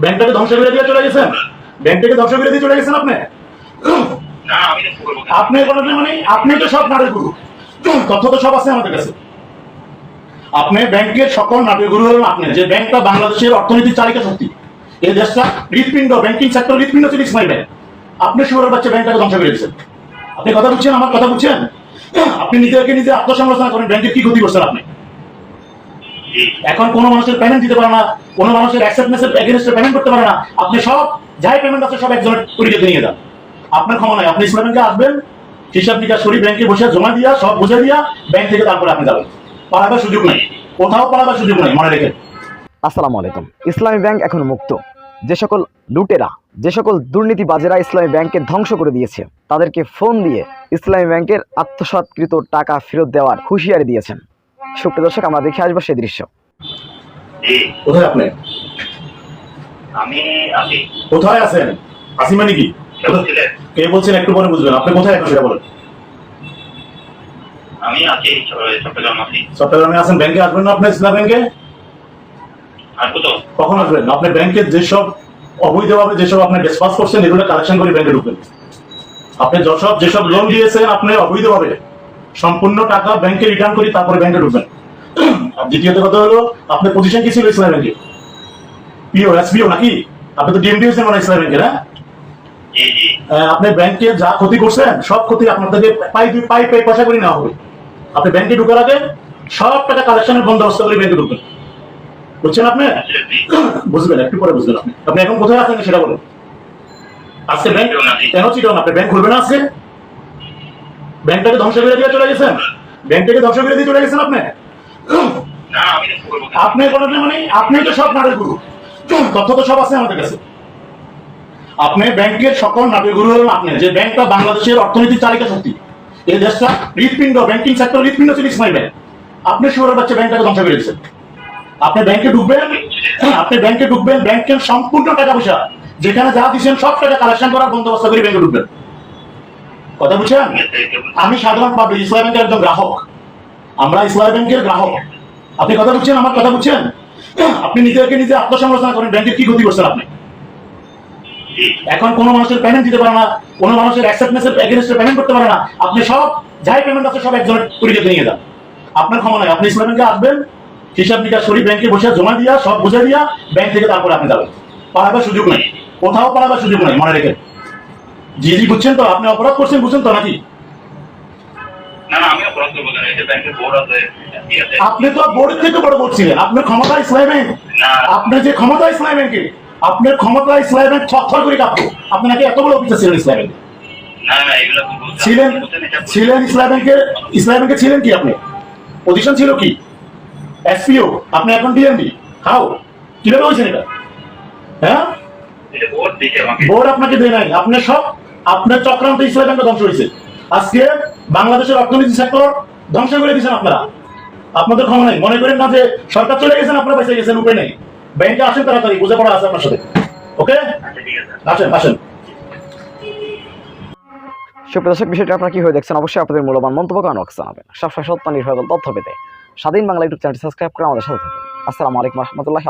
ব্যাংকটাকে ধ্বংস করে দিয়ে চলে গেছেন? ব্যাংকটাকে ধ্বংস করে দিয়ে চলে গেছেন আপনি? আপনি মানে আপনি তো সব নাটের গুরু। তথ্য তো সব আছে আমাদের কাছে। আপনি ব্যাংকের সকল নাটের গুরু হলেন আপনি। যে ব্যাংকটা বাংলাদেশের অর্থনীতির চালিকা শক্তি এই দেশটা হৃৎপিণ্ড ব্যাংকিং সেক্টর হৃৎপিণ্ড ছিল ইসমাইল ব্যাংক আপনি শুরুর বাচ্চা ব্যাংকটাকে ধ্বংস করে দিয়েছেন। আপনি কথা বুঝছেন? আমার কথা বুঝছেন? আপনি নিজেকে নিজে আত্মসমালোচনা করেন ব্যাংকের কি ক্ষতি করছেন আপনি। এখন কোনো মানুষের পেমেন্ট দিতে পারে না, কোনো মানুষের পেমেন্ট করতে পারে না। আপনি সব, যাই পেমেন্ট আছে সব একজনের তরিকাতে নিয়ে যান। আপনার ক্ষমা নাই, আপনি ইসলাম ব্যাংকে আসবেন, হিসাব নিকাশ করি ব্যাংকে বসে জমা দিয়া, সব বুঝে দিয়া ব্যাংক থেকে তারপরে আপনি যাবেন। পালাবার সুযোগ নাই। কোথাও পালাবার সুযোগ নাই, মনে রেখে আসসালামু আলাইকুম। ইসলামী ব্যাংক এখন মুক্ত। যে সকল লুটেরা, যে সকল দুর্নীতিবাজেরা ইসলামী ব্যাংকে ধ্বংস করে দিয়েছে, তাদেরকে ফোন দিয়ে ইসলামী ব্যাংকের আত্মসাৎকৃত টাকা ফেরত দেওয়ার হুঁশিয়ারি দিয়েছেন। সুপ্রিয় দর্শক আমরা দেখে আসব সেই দৃশ্য। কোথায় আপনি? আমি আছি। কোথায় আছেন? আসি মানে কি? কে বলছেন একটু পরে বুঝবেন। আপনি কোথায় এখন সেটা বলেন। আমি আছি চট্টগ্রাম আছি। চট্টগ্রামে আছেন ব্যাংকে আসবেন না আপনি ইসলাম ব্যাংকে? আসব তো। কখন আসবেন? আপনি ব্যাংকে যেসব অবৈধভাবে যেসব আপনি ডিসপাস করছেন এগুলো কালেকশন করে ব্যাংকে ঢুকবেন। আপনি যেসব যেসব লোন দিয়েছেন আপনি অবৈধভাবে সম্পূর্ণ টাকা ব্যাংকে রিটার্ন করি তারপরে ব্যাংকে ঢুকবেন। আর দ্বিতীয়ত কথা হলো আপনার পজিশন কি ছিল ইসলাম ব্যাংকে পিও এসপিও নাকি? আপনি তো ডিএমডি হয়েছেন মানে ইসলাম ব্যাংকে না? আপনি ব্যাংকে যা ক্ষতি করছেন সব ক্ষতি আপনার থেকে পাই দুই পাই পাই পয়সা করে নেওয়া হবে। আপনি ব্যাংকে ঢুকার আগে সব টাকা কালেকশনের বন্দোবস্ত করে ব্যাংকে ঢুকবেন। বুঝছেন আপনি। বুঝবেন একটু পরে বুঝবেন আপনি। আপনি এখন কোথায় আছেন সেটা বলুন। আজকে ব্যাংক। কেন চিটন আপনি ব্যাংক খুলবেন আজকে? ব্যাংকটাকে ধ্বংস করে দিয়ে চলে গেছেন? ব্যাংকটাকে ধ্বংস করে দিয়ে চলে গেছেন আপনি? আপনি কোনো মানে আপনি তো সব নাটের গুরু। তথ্য তো সব আছে আমাদের কাছে। আপনি ব্যাংকের সকল নাটের গুরু হলেন আপনি। যে ব্যাংকটা বাংলাদেশের অর্থনীতির চালিকা শক্তি। এই দেশটা হৃৎপিণ্ড ব্যাংকিং সেক্টর হৃৎপিণ্ড ছিল ইসমাইল ব্যাংক। আপনি শুরুর বাচ্চা ব্যাংকটাকে ধ্বংস করে দিয়েছেন। আপনি ব্যাংকে ঢুকবেন আপনি ব্যাংকে ঢুকবেন ব্যাংকের সম্পূর্ণ টাকা পয়সা যেখানে যা দিচ্ছেন সব টাকা কালেকশন করার বন্দোবস্ত করে ব্যাংকে ঢুকবেন। কথা বুঝছেন? আমি সাধারণ পাবলিক ইসলাম ব্যাংকের একজন গ্রাহক। আমরা ইসলাম ব্যাংকের গ্রাহক। আপনি কথা বুঝছেন? আমার কথা বুঝছেন? আপনি নিজেকে নিজে আত্মসমালোচনা করেন ব্যাংকের কি ক্ষতি করছেন আপনি? এখন কোনো মানুষের পেমেন্ট দিতে পারে না, কোনো মানুষের অ্যাকসেপ্টেন্সের এগেনস্টে পেমেন্ট করতে পারে না। আপনি সব, যাই পেমেন্ট আছে, সব একজনের তরিকাতে নিয়ে যান আপনার ক্ষমা নাই আপনি ইসলাম ব্যাংকে আসবেন, হিসাব নিকাশ করি, ব্যাংকে বসে জমা দিয়া, সব বুঝে দিয়া, ব্যাংক থেকে তারপরে আপনি যাবেন। পালাবার সুযোগ নেই। কোথাও পালাবার সুযোগ নেই, মনে রেখে জি জি বুঝছেন তো? আপনি অপরাধ করছেন বুঝছেন তো নাকি? না না আমি অপরাধ করব না এই যে ব্যাংকের বোর্ড আছে ঠিক আছে। আপনি তো বোর্ড থেকে বড় বলছিলেন। আপনার ক্ষমতা ইসলাম ব্যাংক আপনার যে ক্ষমতা ইসলাম ব্যাংকে আপনার ক্ষমতা ইসলাম ব্যাংক থর করে কাঁপতো আপনি নাকি এত বড় অফিসার ছিলেন ইসলাম ব্যাংকে ছিলেন ছিলেন ইসলাম ব্যাংকে ইসলাম ব্যাংকে ছিলেন কি আপনি? পজিশন ছিল কি? এসপিও আপনি এখন ডিএমডি হাও কীভাবে হয়েছেন এটা? হ্যাঁ? বোর্ড বোর্ড আপনাকে দেয় নাই। আপনার সব আপনার চক্রান্ত ইসলাম ব্যাংকে ধ্বংস হয়েছে। আজকে বাংলাদেশের অর্থনীতি সেক্টর ধ্বংস করে দিয়েছেন আপনারা। আপনাদের ক্ষমা নাই। মনে করেন না যে সরকার চলে গেছেন, আপনারা বেঁচে গেছেন, উপায় নেই। ব্যাংকে আসেন তাড়াতাড়ি, বুঝে পড়া আছে আপনার সাথে। ওকে? আসেন আসেন। সুপ্রিয় দর্শক, বিষয়টি আপনারা কি হয়ে দেখছেন? অবশ্যই আপনাদের মূল্যবান মন্তব্য কারণ জানাবেন। সবসময় সত্য নির্ভর তথ্য পেতে স্বাধীন বাংলা ইউটিউব চ্যানেলটি সাবস্ক্রাইব করে আমাদের সাথে থাকুন। আসসালামু আলাইকুম রহমতুল্লাহ